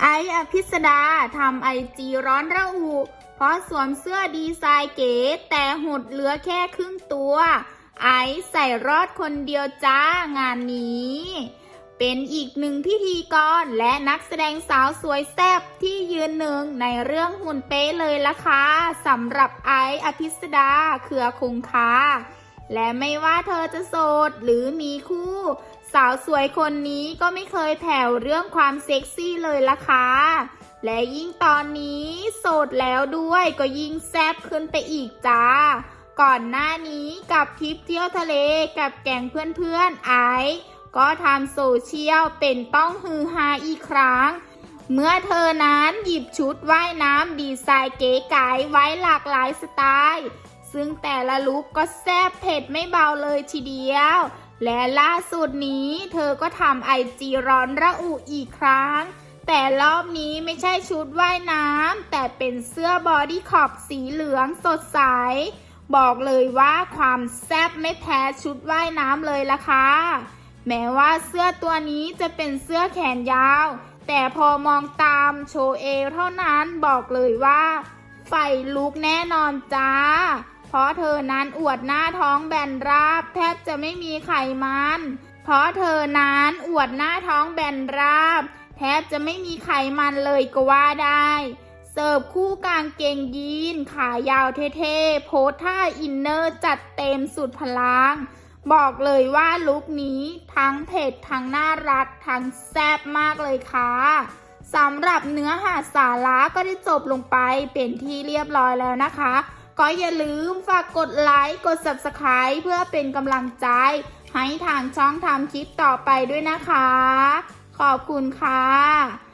ไออภิสดาทำไอจีร้อนระอุ เพราะสวมเสื้อดีไซน์เก๋ แต่หดเหลือแค่ครึ่งตัว ไอใส่รอดคนเดียวจ้างานนี้ เป็นอีกหนึ่งพิธีกรและนักแสดงสาวสวยแซ่บที่ยืนหนึ่งในเรื่องหุ่นเป๊ะเลยล่ะค่ะสำหรับไออภิสดาเครือคงคา และไม่ว่าเธอจะโสดหรือมีคู่ สาวสวยคนนี้ก็ไม่เคยแผ่วเรื่องความเซ็กซี่เลยล่ะค่ะ และยิ่งตอนนี้โสดแล้วด้วยก็ยิ่งแซ่บขึ้นไปอีกจ้า ก่อนหน้านี้กับทริปเที่ยวทะเลกับแก๊งเพื่อนๆไอซ์ก็ทำโซเชียลเป็นต้องฮือฮาอีกครั้ง เมื่อเธอนั้นหยิบชุดว่ายน้ำดีไซน์เก๋ไก๋ไว้หลากหลายสไตล์ ซึ่งแต่ละลุคก็แซ่บเผ็ดไม่เบาเลยทีเดียว และล่าสุดนี้เธอก็ทำไอจีร้อนระอุอีกครั้ง แต่รอบนี้ไม่ใช่ชุดว่ายน้ำแต่เป็นเสื้อบอดี้ขอบสีเหลืองสดใส บอกเลยว่าความแซ่บไม่แพ้ชุดว่ายน้ำเลยล่ะค่ะแม้ว่าเสื้อตัวนี้จะเป็นเสื้อแขนยาว แต่พอมองตามโชว์เอวเท่านั้นบอกเลยว่า ไฟลุกแน่นอนจ้า เพราะเธอนั้นอวดหน้าท้องแบนราบ แทบจะไม่มีไขมัน เพราะเธอนั้นอวดหน้าท้องแบนราบ แทบจะไม่มีไขมันเลยก็ว่าได้เสิร์ฟคู่กางเกงยีนขายาวเท่ๆ โพสท่าอินเนอร์จัดเต็มสุดพลัง บอกเลยว่าลุคนี้ทั้งเผ็ดทั้งน่ารักทั้งแซ่บมากเลยค่ะ สำหรับเนื้อหาสาระก็ได้จบลงไปเป็นที่เรียบร้อยแล้วนะคะ ก็อย่าลืมฝากกดไลค์กด Subscribe เพื่อเป็นกำลังใจ ให้ทางช่องทำคลิปต่อไปด้วยนะคะ ขอบคุณค่ะ